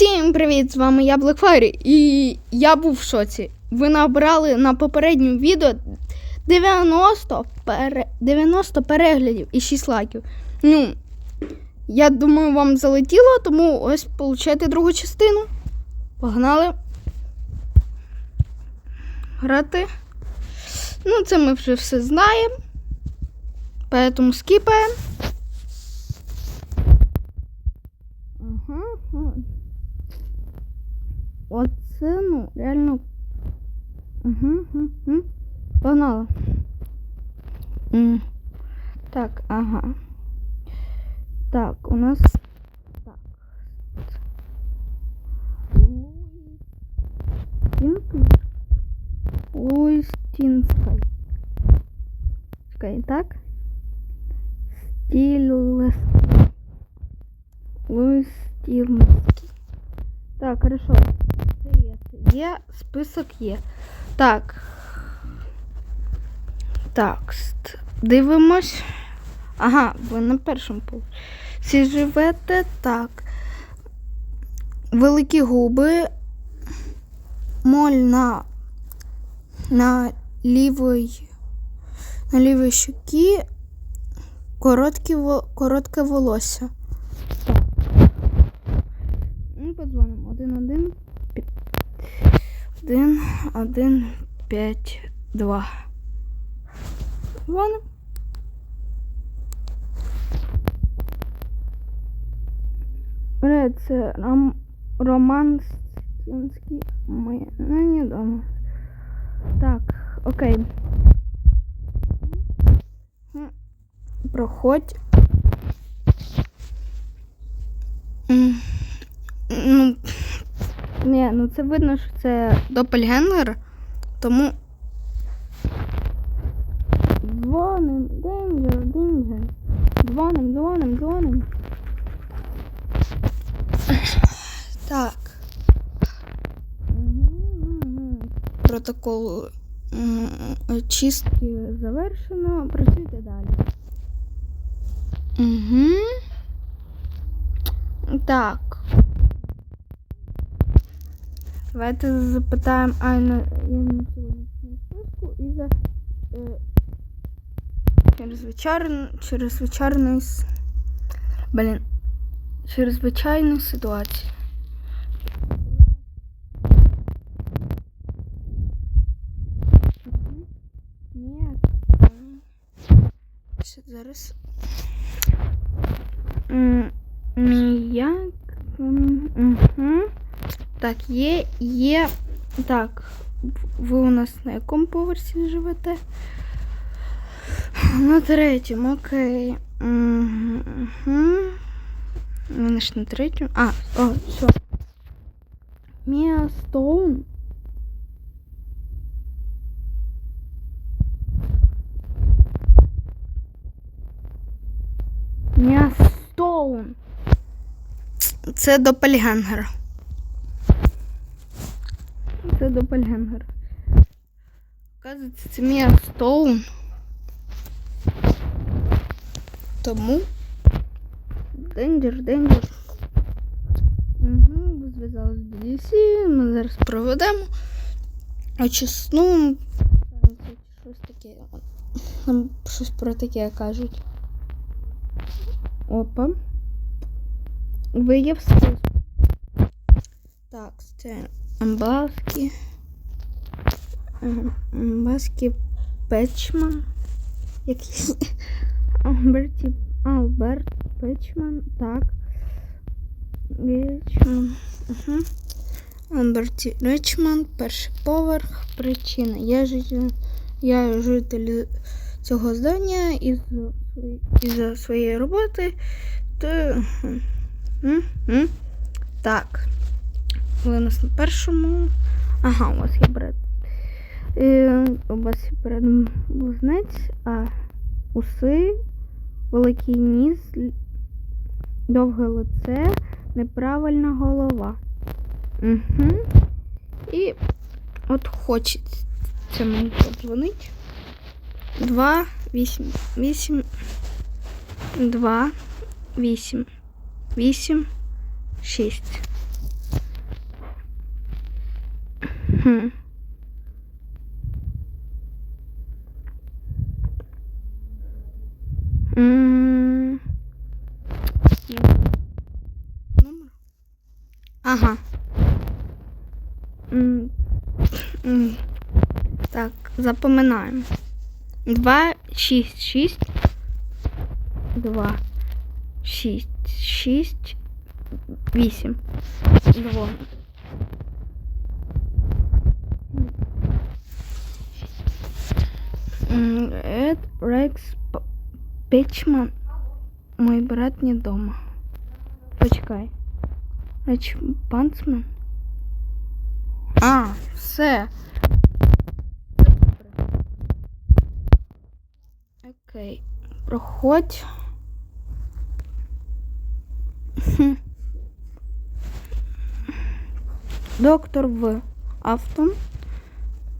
Всім привіт! З вами я Blackfire і я був в шоці. Ви набрали на попередньому відео 90, пере... 90 переглядів і 6 лайків. Ну, я думаю, вам залетіло, тому ось получайте другу частину. Погнали. Грати. Ну, це ми вже все знаємо. Поэтому скіпаємо. Оце, ну, реально. Угу, угу. Погнала. М. Так, ага. Так, у нас. Так. Луїстінський. Луїстінський. Чекай, так? Стілеский. Луїстінський. Так, хорошо. Є, список є. Так. Так, дивимось. Ага, ви на першому поверсі живете. Так. Великі губи. Моль на, на лівій на лівій щокі. Короткі, коротке волосся. 1, 1, 5, 2. Вон. Це ром... Роман Стінський. Ми... Ну, не дома. Так, окей. Проходь. Ну, ні, ну це видно, що це допельгенгер, тому. Дзвоним, денджер, денджер. Дзвоним, дзвоним, дзвоним. Так. Протокол чистки завершено. Працюйте далі. Угу. Так. Давайте запитаємо Айну списку і за е, через вечір, через звичайну ситуацію. Мгм. Ні. Ще зараз. М, Міяк. Угу. Так, є, є. Так, ви у нас на якому поверсі живете? На третьому, окей. Угу. Вони ж на третьому. А, о, все. Мія Стоун. Мія Стоун. Це допельгенгер. Це допельгенгер. Оказується, це Мія Стоун. Тому. Денджер, денджер. Угу, ви зв'язалися з DC, ми зараз проведемо. Очисну. Щось таке. Там щось про таке кажуть. Опа. Ви є в списку. Так, це Амбаски. Амбаски Печман. Який? Альберті Алберт Печман. Так. Річман. Угу. Альберті Ричман, перший поверх, причина. Я, житель, я житель цього здання із, із своєї роботи. То... М? Так. Були у нас на першому. Ага, у вас є бред. Е, у вас є бред близнець, а уси, великий ніс, довге лице, неправильна голова. Угу. І от хочеться мені подзвонить. Два, вісім, вісім, два, вісім, вісім, шість. Хм. Номер. Ага. Так, запоминаємо. Два, шість, шість. Два. Шість. Шість. Вісім. Два. Эд Рекс Печман. Мой брат не дома. Почекай. Реч Панцман. А, все. Окей. Проходь. Хм. Доктор В. Автон.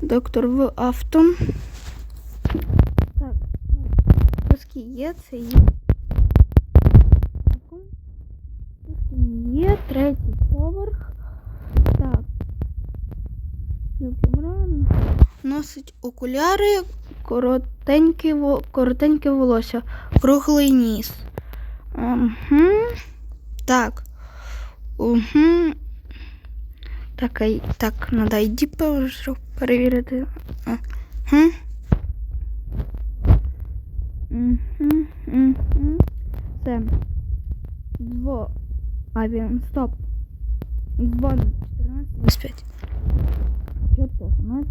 Доктор В. Автон. Списки є, це є. Є третій поверх. Так. Носить окуляри, коротеньке, коротеньке волосся, круглий ніс. Угу. Так. Угу. Так, так, ID перевір- перевірити. Угу. Це. Дво. А він, стоп. Дзвон 14, 25. 14,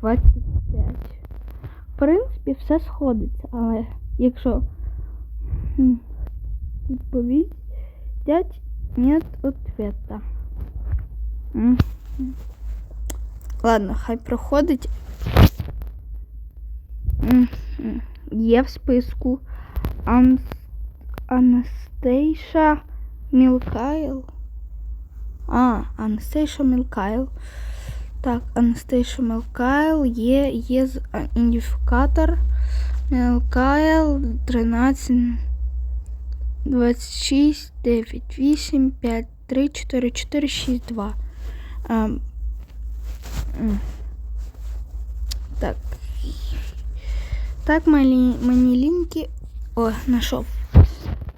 25. В принципі, все сходиться, але якщо хм, відповідять, нет ответа. Ладно, хай проходить. Є в списку Ан... Анастейша Мілкайл. А, Анастейша Мілкайл. Так, Анастейша Мілкайл є, є ідентифікатор. Мілкайл 13 26 9 8 5 3 4 4 6 2. Ем, м. Так. Так, мені, мені ліньки. О, знайшов.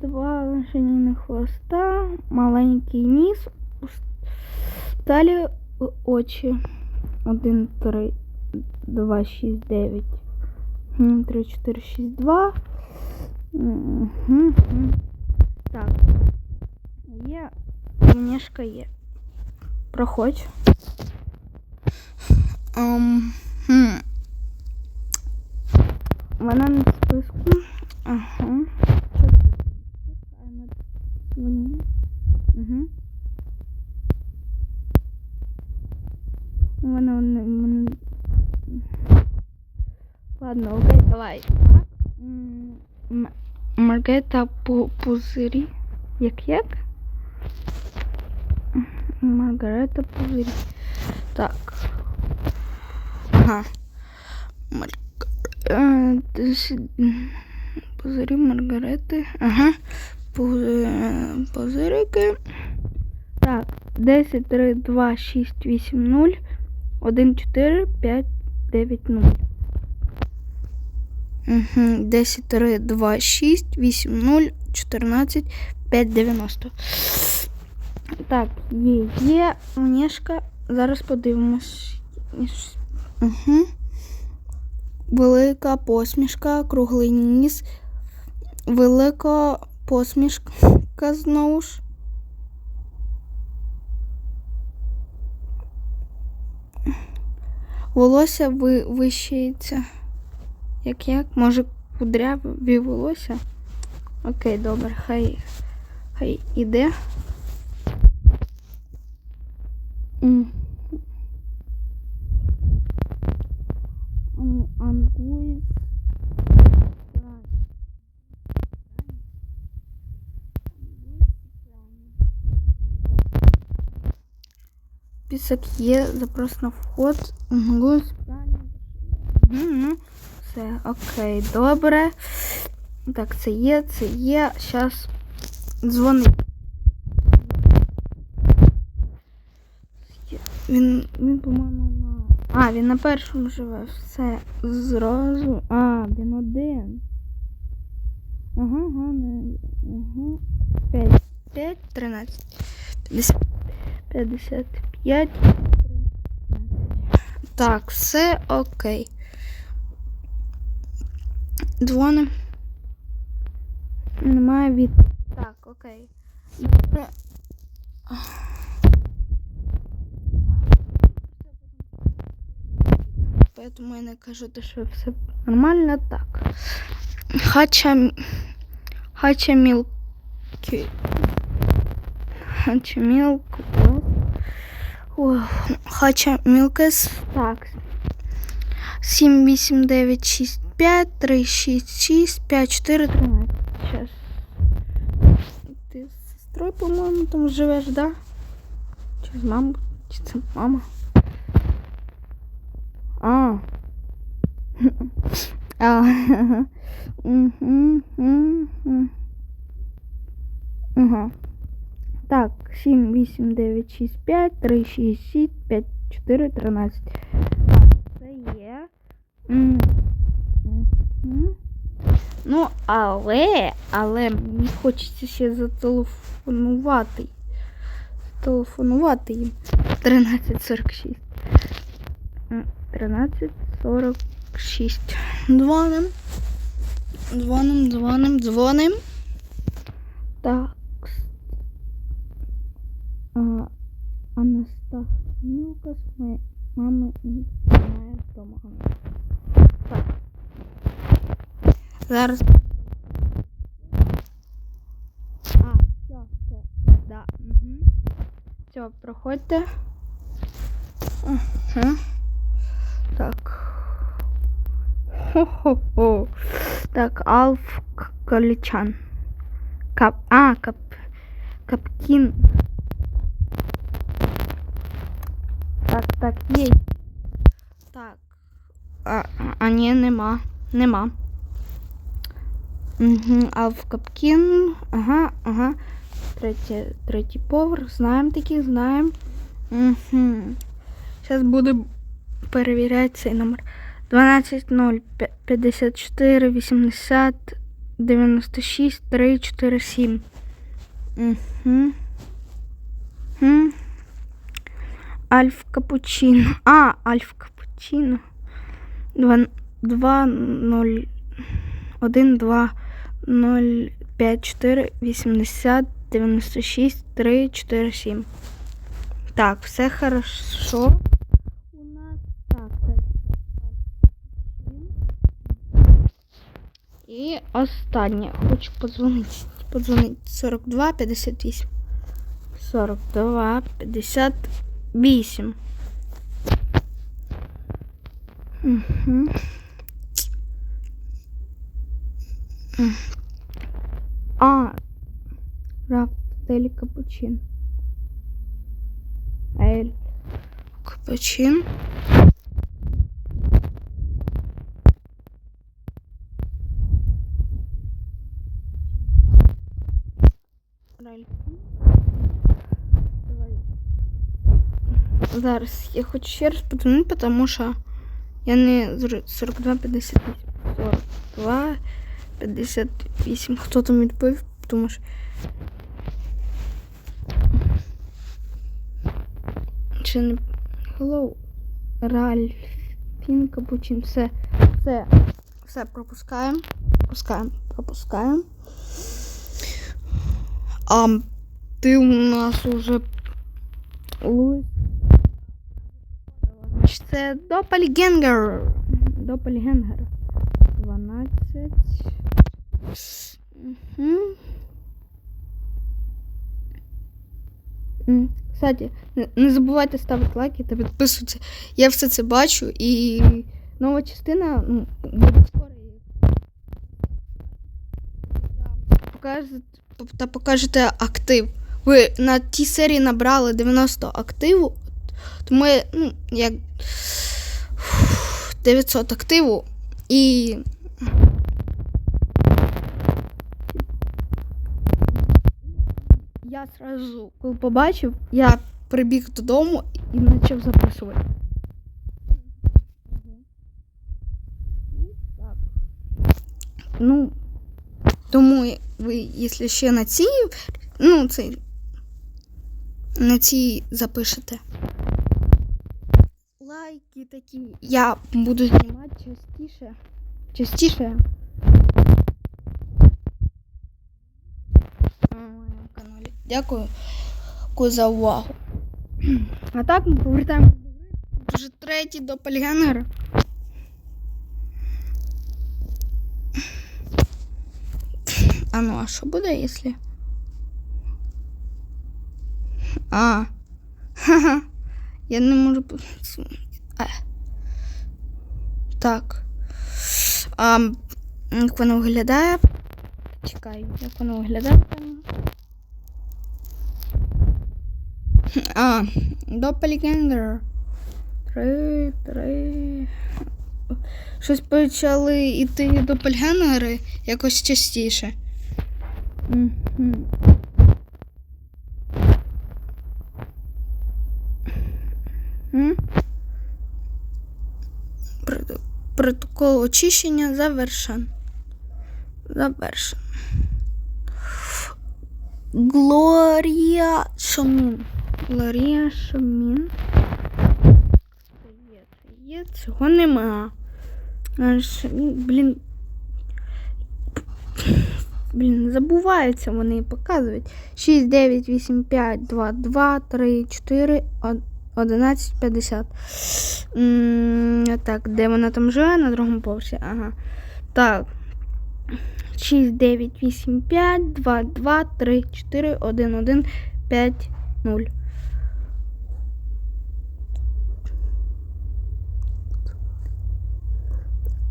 Два лошадіних хвоста, маленький ніс, далі очі. Один, три, два, шість, дев'ять. М, Три, чотири, шість, два. Мгм. Так. Є. Книжка є. Проходь. Um, хм. Вона на списку. Ага. Угу. Вона не. вона- Ладно, окей, давай. Маргета Пу- Пузирі. Як як? Маргарета Пузирі. Так. Ага. Е, Пузирі Маргарети. Ага. Е, Пузирики. Так. 10, 3, 2, 6, 8, 0, 1, 4, 5, 9, 0. Угу. 10, 3, 2, 6, 8, 0, 14, 5, 90. Так, є, є Онєшка. Зараз подивимось. Угу. Велика посмішка, круглий ніс. Велика посмішка знову ж. Волосся ви, вищається. Як як? Може кудряві волосся? Окей, добре, хай, хай іде. М. М, Ангуїз. Список є, запрос на вход. Мгм. Все, окей, добре. Так, це є, це є. Зараз дзвони. Він, він по-моєму, на. А, він на першому живе. Все. Зразу. А, він один. Ага, ага. Ага. 5, 5, 13. 50, 55. Так, все окей. Дзвоним. Немає від. Так, окей. Поэтому я не кажу, що все нормально так. Хача. Хача мілки. Хача мілк. Хача мілкес. Так. 7, 8, 9, 6, 5, 3, 6, 6, 5, 4, 13. Сейчас. Ти з сестрою, по-моєму, там живеш, да? Чи з мамою? Чи це мама? А. А. Мгм, мгм. Так, 7, 8, 9, 6, 5, 3, 6, 6, 5, 4, 13. Так, це є. Ну, але, але мені хочеться ще зателефонувати. Зателефонувати їм. 13.46. М, 13.46. Дзвоним. Дзвоним, дзвоним, дзвоним. Так. А, Анастас Мілка з моєї мами немає вдома. Так. Зараз. А, все, все, да. Угу. Все, проходьте. Угу. Так. Хо-хо-хо. Так, Алф К- Калічан. Кап. А, кап. Капкін. Так, так, є. Так. А, а ні, нема. Нема. Угу, Алф Капкін. Ага, ага. Третє, третій поверх. Знаємо таких, знаємо. Угу. Зараз буду перевіряти цей номер. 12 0 54 80 96 3 4 7. Угу. Угу. Альф Капучино. А, Альф Капучино. 2 2 0 1 2 0 5 4 80 96 3 4 7. Так, все хорошо. У нас так. І останнє. Хочу подзвонити. Подзвонити 42 58. 42 58. Угу. А. Раф, Телі Капучин. Ель. Капучин. Ральф. Давай. Зараз я хочу ще раз подзвонити, тому що я не зр- 42 58. 42 58. Хто там відповів? Тому що. Чи не. Hello. Ральфін Капучин. Все. Все. Все пропускаємо. Пропускаємо. Пропускаємо. А ти у нас уже Луїс. Значить, Це Допельгенгер. Допельгенгер. 12. Угу. Кстати, не- забувайте ставити лайки та підписуватися. Я все це бачу і нова частина ну, буде скоро. Та покажете актив. Ви на тій серії набрали 90 активу, тому ну, як 900 активу і. Я сразу, коли побачив, я прибіг додому і почав записувати. Ну, тому ви, якщо ще на цій, ну, цей, на цій запишете. Такі. Я буду знімати частіше. Частіше. На моєму каналі. Дякую за увагу. А так ми повертаємося до. Вже третій до Полігенера. А ну, а що буде, якщо? А. Ха-ха. Я не можу. А. Так. А, як воно виглядає? Чекай, як воно виглядає? А, Doppelganger. Три, три. Щось почали йти допельгенгери якось частіше. Мгм. М? Прот- Протокол очищення завершен. Завершен. Глорія Шомін. Глорія Шомін. Це є, є, цього нема. Блін. Блін, забуваються вони показують. 6, 9, 8, 5, 2, 2, 3, 4, 11, 50. М, Так, де вона там живе? На другому поверсі. Ага. Так. 6, 9, 8, 5, 2, 2, 3, 4, 1, 1, 5, 0.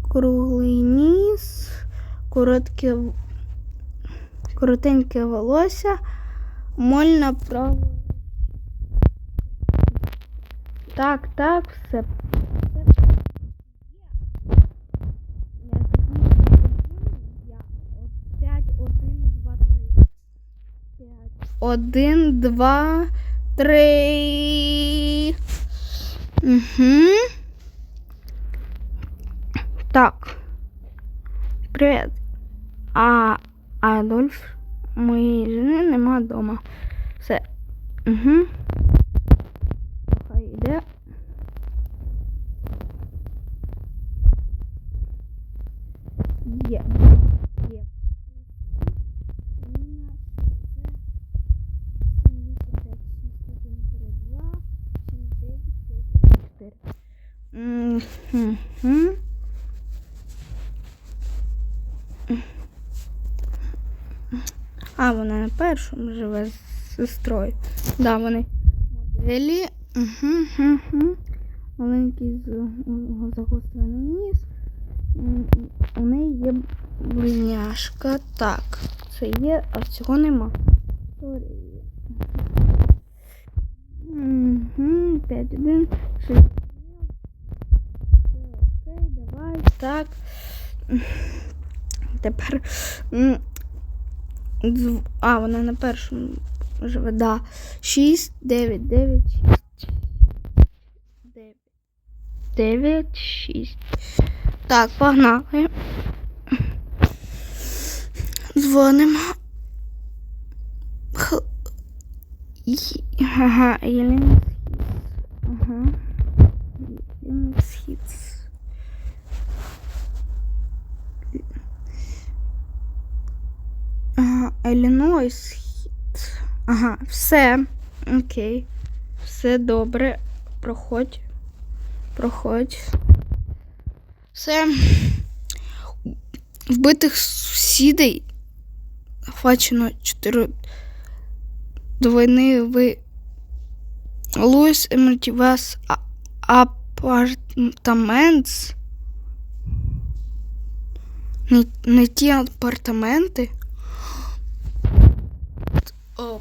Круглий ніс, коротке, коротеньке волосся, моль направо. Так, так, все. Один, два, три. Угу. Так. Привіт. А Адольф, моєї жени нема вдома. Все. Угу. Йде. Є. Є. А, вона на першому живе з сестрою. Да, вони моделі. Угу, угу. Маленький загострений ніс. У неї є близняшка. Так, це є, а цього нема. 5, 1, 6. Окей, давай. Так. Тепер. А, вона на першому живе. Да. 6, 9, 9, 6. 9. 9, 6. Так, погнали. Дзвонимо. Ага, Єлена Ага. Східс. Ага, Іллінойс Хіт. Ага, все. Окей. Все добре. Проходь. Проходь. Все. Вбитих сусідей охвачено 4 до війни ви Луїс Емертівес апартаментс. Не, не ті апартаменти. О.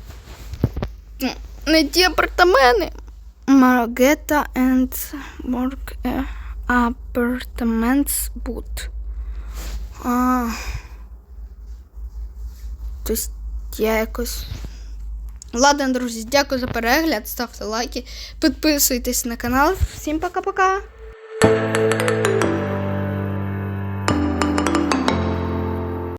Ну, Не ті апартаменти. Маргета and Morg апартаментс Бут. А. Тобто я якось Ладно, друзі, дякую за перегляд, ставте лайки, підписуйтесь на канал. Всім пока-пока.